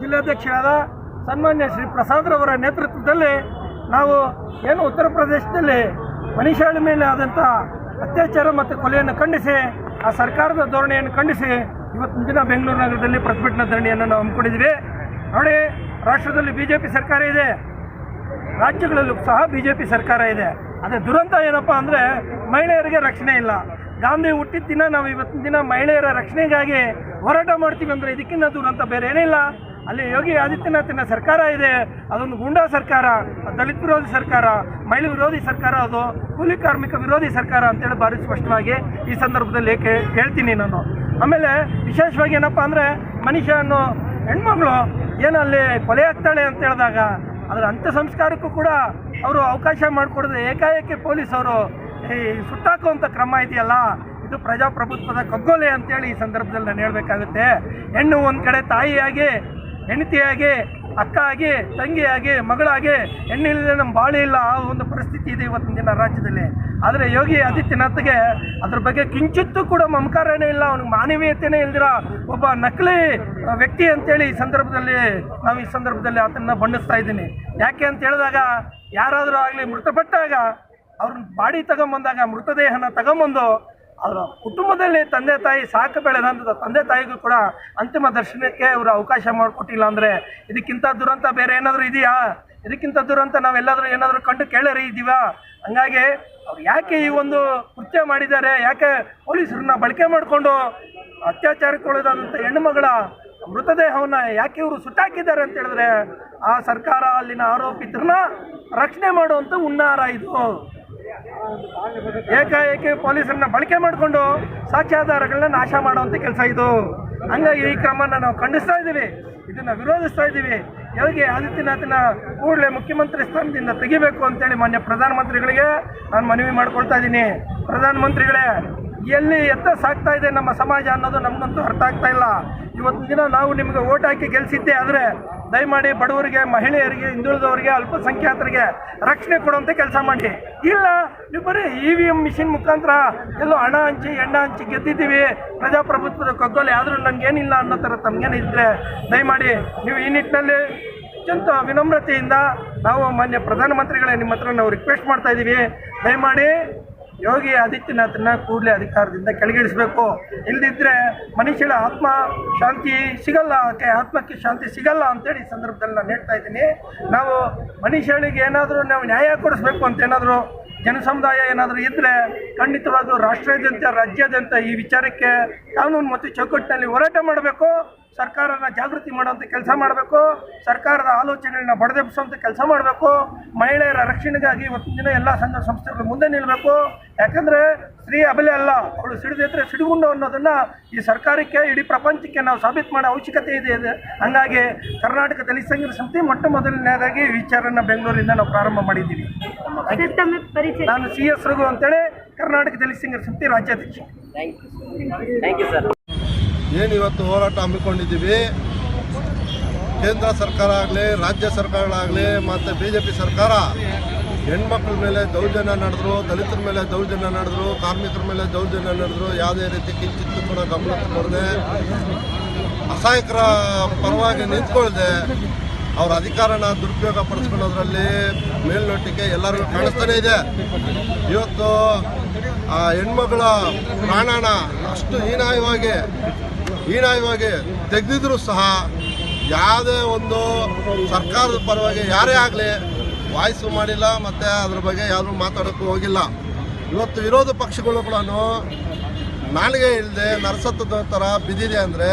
ಜಿಲ್ಲಾಧ್ಯಕ್ಷರಾದ ಸನ್ಮಾನ್ಯ ಶ್ರೀ ಪ್ರಸಾದ್ರವರ ನೇತೃತ್ವದಲ್ಲಿ ನಾವು ಏನು ಉತ್ತರ ಪ್ರದೇಶದಲ್ಲಿ ಮನುಷ್ಯಳ ಮೇಲೆ ಆದಂಥ ಅತ್ಯಾಚಾರ ಮತ್ತು ಕೊಲೆಯನ್ನು ಖಂಡಿಸಿ, ಆ ಸರ್ಕಾರದ ಧೋರಣೆಯನ್ನು ಖಂಡಿಸಿ ಇವತ್ತಿನ ದಿನ ಬೆಂಗಳೂರು ನಗರದಲ್ಲಿ ಪ್ರತಿಭಟನಾ ಧರಣಿಯನ್ನು ನಾವು ಹಮ್ಮಿಕೊಂಡಿದ್ದೀವಿ. ನೋಡಿ, ರಾಷ್ಟ್ರದಲ್ಲಿ ಬಿ ಜೆ ಪಿ ಸರ್ಕಾರ ಇದೆ. ರಾಜ್ಯಗಳಲ್ಲೂ ಸಹ ಬಿ ಜೆ ಪಿ ಸರ್ಕಾರ ಇದೆ. ಅದೇ ದುರಂತ ಏನಪ್ಪ ಅಂದರೆ ಮಹಿಳೆಯರಿಗೆ ರಕ್ಷಣೆ ಇಲ್ಲ. ಗಾಂಧಿ ಹುಟ್ಟಿದ ದಿನ ನಾವು ಇವತ್ತಿನ ದಿನ ಮಹಿಳೆಯರ ರಕ್ಷಣೆಗಾಗಿ ಹೋರಾಟ ಮಾಡ್ತೀವಿ ಅಂದರೆ ಇದಕ್ಕಿಂತ ದುರಂತ ಬೇರೆ ಏನಿಲ್ಲ. ಅಲ್ಲಿ ಯೋಗಿ ಆದಿತ್ಯನಾಥನ ಸರ್ಕಾರ ಇದೆ, ಅದೊಂದು ಗುಂಡಾ ಸರ್ಕಾರ, ದಲಿತ ವಿರೋಧಿ ಸರ್ಕಾರ, ಮಹಿಳೆ ವಿರೋಧಿ ಸರ್ಕಾರ, ಅದು ಕೂಲಿ ಕಾರ್ಮಿಕ ವಿರೋಧಿ ಸರ್ಕಾರ ಅಂತೇಳಿ ಭಾರಿ ಸ್ಪಷ್ಟವಾಗಿ ಈ ಸಂದರ್ಭದಲ್ಲಿ ಹೇಳ್ತೀನಿ ನಾನು. ಆಮೇಲೆ ವಿಶೇಷವಾಗಿ ಏನಪ್ಪ ಅಂದರೆ ಮನುಷ್ಯ ಅನ್ನೋ ಹೆಣ್ಮಗಳು ಏನು ಅಲ್ಲಿ ಕೊಲೆ ಆಗ್ತಾಳೆ ಅಂತ ಹೇಳಿದಾಗ ಅದರ ಅಂತ್ಯ ಸಂಸ್ಕಾರಕ್ಕೂ ಕೂಡ ಅವರು ಅವಕಾಶ ಮಾಡಿಕೊಡದೆ ಏಕಾಏಕಿ ಪೊಲೀಸವರು ಈ ಸುಟ್ಟಾಕುವಂಥ ಕ್ರಮ ಇದೆಯಲ್ಲ? ಇದು ಪ್ರಜಾಪ್ರಭುತ್ವದ ಕಗ್ಗೊಲೆ ಅಂತೇಳಿ ಈ ಸಂದರ್ಭದಲ್ಲಿ ನಾನು ಹೇಳಬೇಕಾಗುತ್ತೆ. ಹೆಣ್ಣು ಒಂದು ಕಡೆ ತಾಯಿಯಾಗಿ, ಹೆಂಡತಿಯಾಗಿ ಅಕ್ಕ ಆಗಿ ತಂಗಿಯಾಗಿ, ಮಗಳಾಗಿ ಹೆಣ್ಣಿಲ್ಲದೆ ನಮ್ಮ ಬಾಳೆ ಇಲ್ಲ ಆ ಒಂದು ಪರಿಸ್ಥಿತಿ ಇದೆ ಇವತ್ತಿನ ದಿನ ರಾಜ್ಯದಲ್ಲಿ. ಆದರೆ ಯೋಗಿ ಆದಿತ್ಯನಾಥ್ಗೆ ಅದ್ರ ಬಗ್ಗೆ ಕಿಂಚಿತ್ತೂ ಕೂಡ ಮಮಕಾರನೇ ಇಲ್ಲ. ಅವನಿಗೆ ಮಾನವೀಯತೆನೇ ಇಲ್ದಿರ ಒಬ್ಬ ನಕಲಿ ವ್ಯಕ್ತಿ ಅಂತೇಳಿ ಈ ಸಂದರ್ಭದಲ್ಲಿ ನಾವು ಈ ಸಂದರ್ಭದಲ್ಲಿ ಆತನ ಬಣ್ಣಿಸ್ತಾ ಇದ್ದೀನಿ. ಯಾಕೆ ಅಂತ ಹೇಳಿದಾಗ ಯಾರಾದರೂ ಆಗಲಿ ಮೃತಪಟ್ಟಾಗ ಅವ್ರನ್ನ ಬಾಡಿ ತಗೊಂಬಂದಾಗ, ಮೃತದೇಹನ ತಗೊಂಬಂದು, ಅವರ ಕುಟುಂಬದಲ್ಲಿ ತಂದೆ ತಾಯಿ ಸಾಕು ಬೆಳೆದಂಥ ತಂದೆ ತಾಯಿಗೂ ಕೂಡ ಅಂತಿಮ ದರ್ಶನಕ್ಕೆ ಅವರು ಅವಕಾಶ ಮಾಡಿಕೊಟ್ಟಿಲ್ಲ ಅಂದರೆ ಇದಕ್ಕಿಂತ ದುರಂತ ಬೇರೆ ಏನಾದರೂ ಇದೆಯಾ? ಇದಕ್ಕಿಂತ ದುರಂತ ನಾವೆಲ್ಲಾದರೂ ಏನಾದರೂ ಕಂಡು ಕೇಳರಿ ಇದ್ದೀವಾ ಹಂಗಾಗಿ ಅವ್ರು ಯಾಕೆ ಈ ಒಂದು ಕೃತ್ಯ ಮಾಡಿದ್ದಾರೆ? ಯಾಕೆ ಪೊಲೀಸರನ್ನ ಬಳಕೆ ಮಾಡಿಕೊಂಡು ಅತ್ಯಾಚಾರಕ್ಕೊಳಗಾದಂಥ ಹೆಣ್ಣುಮಗಳ ಮೃತದೇಹವನ್ನು ಯಾಕೆ ಇವರು ಸುಟ್ಟಾಕಿದ್ದಾರೆ ಅಂತ ಹೇಳಿದ್ರೆ, ಆ ಸರ್ಕಾರ ಅಲ್ಲಿನ ಆರೋಪಿತರನ್ನ ರಕ್ಷಣೆ ಮಾಡುವಂಥ ಹುನ್ನಾರ ಇದು. ಏಕಾಏಕಿ ಪೊಲೀಸರನ್ನ ಬಳಕೆ ಮಾಡಿಕೊಂಡು ಸಾಕ್ಷ್ಯಾಧಾರಗಳನ್ನ ನಾಶ ಮಾಡುವಂಥ ಕೆಲಸ ಇದು. ಹಂಗಾಗಿ ಈ ಕ್ರಮನ ನಾವು ಖಂಡಿಸ್ತಾ ಇದ್ದೀವಿ. ಇದನ್ನ ವಿರೋಧಿಸ್ತಾ ಇದ್ದೀವಿ. ಎಲ್ಲಿಗೆ ಆದಿತ್ಯನಾಥನ ಕೂಡಲೇ ಮುಖ್ಯಮಂತ್ರಿ ಸ್ಥಾನದಿಂದ ತೆಗಿಬೇಕು ಅಂತೇಳಿ ಮಾನ್ಯ ಪ್ರಧಾನಮಂತ್ರಿಗಳಿಗೆ ನಾನು ಮನವಿ ಮಾಡ್ಕೊಳ್ತಾ ಇದ್ದೀನಿ. ಪ್ರಧಾನಮಂತ್ರಿಗಳೇ, ಎಲ್ಲಿ ಎತ್ತ ಸಾಕ್ತಾ ಇದೆ ನಮ್ಮ ಸಮಾಜ ಅನ್ನೋದು ನಮಗಂತೂ ಅರ್ಥ ಆಗ್ತಾ ಇಲ್ಲ. ಇವತ್ತಿನ ದಿನ ನಾವು ನಿಮಗೆ ಓಟ್ ಹಾಕಿ ಗೆಲ್ಸಿದ್ದೆ ಆದರೆ ದಯಮಾಡಿ ಬಡವರಿಗೆ, ಮಹಿಳೆಯರಿಗೆ, ಹಿಂದುಳಿದವರಿಗೆ, ಅಲ್ಪಸಂಖ್ಯಾತರಿಗೆ ರಕ್ಷಣೆ ಕೊಡುವಂಥ ಕೆಲಸ ಮಾಡಿ. ಇಲ್ಲ, ನೀವು ಬರೀ ಇ ವಿ ಎಂ ಮಿಷಿನ್ ಮುಖಾಂತರ ಎಲ್ಲೋ ಹಣ ಹಂಚಿ, ಎಣ್ಣ ಹಂಚಿ ಗೆದ್ದಿದ್ದೀವಿ, ಪ್ರಜಾಪ್ರಭುತ್ವದ ಕಗ್ಗೊಲೆ ಆದರೂ ನನಗೇನಿಲ್ಲ ಅನ್ನೋ ಥರ ತಮಗೇನಿದ್ರೆ ದಯಮಾಡಿ ನೀವು ಈ ನಿಟ್ಟಿನಲ್ಲಿ ಅತ್ಯಂತ ವಿನಮ್ರತೆಯಿಂದ ನಾವು ಮಾನ್ಯ ಪ್ರಧಾನಮಂತ್ರಿಗಳೇ ನಿಮ್ಮ ಹತ್ರ ನಾವು ರಿಕ್ವೆಸ್ಟ್ ಮಾಡ್ತಾ ಇದ್ದೀವಿ. ದಯಮಾಡಿ ಯೋಗಿ ಆದಿತ್ಯನಾಥನ ಕೂಡಲೇ ಅಧಿಕಾರದಿಂದ ಕೆಳಗಿಳಿಸಬೇಕು. ಇಲ್ಲದಿದ್ದರೆ ಮನುಷ್ಯಳ ಆತ್ಮ ಶಾಂತಿ ಸಿಗಲ್ಲ, ಆಕೆ ಆತ್ಮಕ್ಕೆ ಶಾಂತಿ ಸಿಗಲ್ಲ ಅಂತೇಳಿ ಈ ಸಂದರ್ಭದಲ್ಲಿ ನಾನು ಹೇಳ್ತಾ ಇದ್ದೀನಿ. ನಾವು ಮನುಷ್ಯಳಿಗೆ ಏನಾದರೂ ನಾವು ನ್ಯಾಯ ಕೊಡಿಸ್ಬೇಕು ಅಂತ ಏನಾದರೂ ಜನಸಮುದಾಯ ಏನಾದರೂ ಇದ್ದರೆ ಖಂಡಿತವಾಗೂ ರಾಷ್ಟ್ರದಂತೆ ರಾಜ್ಯಾದ್ಯಂತ ಈ ವಿಚಾರಕ್ಕೆ ಕಾನೂನು ಮತ್ತು ಚೌಕಟ್ಟಿನಲ್ಲಿ ಹೋರಾಟ ಮಾಡಬೇಕು. ಸರ್ಕಾರನ ಜಾಗೃತಿ ಮಾಡುವಂಥ ಕೆಲಸ ಮಾಡಬೇಕು ಸರ್ಕಾರದ ಆಲೋಚನೆಗಳನ್ನ ಬಡದೆಬ್ಬಿಸುವಂಥ ಕೆಲಸ ಮಾಡಬೇಕು ಮಹಿಳೆಯರ ರಕ್ಷಣೆಗಾಗಿ ಇವತ್ತಿನ ದಿನ ಎಲ್ಲ ಸಂಘ ಸಂಸ್ಥೆಗಳು ಮುಂದೆ ನಿಲ್ಲಬೇಕು ಯಾಕಂದರೆ ಸ್ತ್ರೀ ಅಬಲೆ ಅಲ್ಲ ಅವಳು ಸಿಡಿದಿದ್ರೆ ಸಿಡಿಗುಂಡು ಅನ್ನೋದನ್ನು ಈ ಸರ್ಕಾರಕ್ಕೆ ಇಡೀ ಪ್ರಪಂಚಕ್ಕೆ ನಾವು ಸಾಬೀತು ಮಾಡೋ ಅವಶ್ಯಕತೆ ಇದೆ ಇದೆ. ಹಂಗಾಗಿ ಕರ್ನಾಟಕ ದಲಿತ ಸಂಘದ ಸಂಸ್ಥೆ ಮೊಟ್ಟ ಮೊದಲನೇದಾಗಿ ಈ ವಿಚಾರನ ಬೆಂಗಳೂರಿಂದ ನಾವು ಪ್ರಾರಂಭ ಮಾಡಿದ್ದೀವಿ. ಸರ್ ನಾನು ಸಿ ಎಸ್ ರಘು ಅಂತೇಳಿ ಕರ್ನಾಟಕ ದಲಿತ ಸಂಘದ ಸಂಸ್ಥೆ ರಾಜ್ಯಾಧ್ಯಕ್ಷ. ಏನು ಇವತ್ತು ಹೋರಾಟ ಹಮ್ಮಿಕೊಂಡಿದ್ದೀವಿ? ಕೇಂದ್ರ ಸರ್ಕಾರ ಆಗಲಿ, ರಾಜ್ಯ ಸರ್ಕಾರಗಳಾಗಲಿ ಮತ್ತು ಬಿ ಜೆ ಪಿ ಸರ್ಕಾರ, ಹೆಣ್ಮಕ್ಳ ಮೇಲೆ ದೌರ್ಜನ್ಯ ನಡೆದ್ರು, ದಲಿತರ ಮೇಲೆ ದೌರ್ಜನ್ಯ ನಡೆದ್ರು, ಕಾರ್ಮಿಕರ ಮೇಲೆ ದೌರ್ಜನ್ಯ ನಡೆದ್ರು, ಯಾವುದೇ ರೀತಿ ಕಿಂಚಿತ್ತು ಕೂಡ ಗಮನ ಕೊಡದೆ, ಅಸಹಾಯಕರ ಪರವಾಗಿ ನಿಂತ್ಕೊಳ್ಳದೆ ಅವ್ರ ಅಧಿಕಾರನ ದುರುಪಯೋಗ ಪಡಿಸ್ಕೊಳ್ಳೋದ್ರಲ್ಲಿ ಮೇಲ್ನೋಟಕ್ಕೆ ಎಲ್ಲರಿಗೂ ಕಾಣಿಸ್ತಾನೆ ಇದೆ. ಇವತ್ತು ಆ ಹೆಣ್ಮಗಳ ಪ್ರಾಣನ ಅಷ್ಟು ಹೀನಾಯವಾಗಿ ಹೀನಾಯವಾಗಿ ತೆಗೆದಿದ್ರು ಸಹ ಯಾವುದೇ ಒಂದು ಸರ್ಕಾರದ ಪರವಾಗಿ ಯಾರೇ ಆಗಲಿ ವಾಯ್ಸು ಮಾಡಿಲ್ಲ ಮತ್ತು ಅದ್ರ ಬಗ್ಗೆ ಯಾರೂ ಮಾತಾಡೋಕ್ಕೂ ಹೋಗಿಲ್ಲ. ಇವತ್ತು ವಿರೋಧ ಪಕ್ಷಗಳು ಕೂಡ ನಾಲಿಗೆ ಇಲ್ಲದೆ ನರಸತ್ತದ ಥರ ಬಿದ್ದಿದೆ ಅಂದರೆ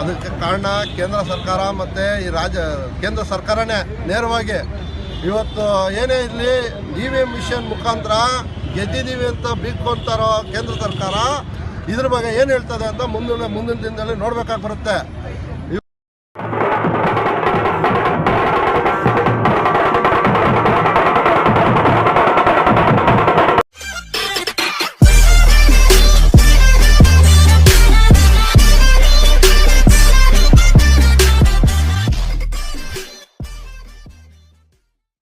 ಅದಕ್ಕೆ ಕಾರಣ ಕೇಂದ್ರ ಸರ್ಕಾರ ಮತ್ತು ಈ ರಾಜ್ಯ, ಕೇಂದ್ರ ಸರ್ಕಾರನೇ ನೇರವಾಗಿ. ಇವತ್ತು ಏನೇ ಇರಲಿ ಇ ವಿ ಎಂ ಮಿಷನ್ ಮುಖಾಂತರ ಗೆದ್ದಿದ್ದೀವಿ ಅಂತ ಬೀಗ್ಕೊಂತಾರೋ ಕೇಂದ್ರ ಸರ್ಕಾರ ಇದ್ರ ಬಗ್ಗೆ ಏನು ಹೇಳ್ತದೆ ಅಂತ ಮುಂದಿನ ಮುಂದಿನ ದಿನದಲ್ಲಿ ನೋಡ್ಬೇಕಾಗಿ ಬರುತ್ತೆ.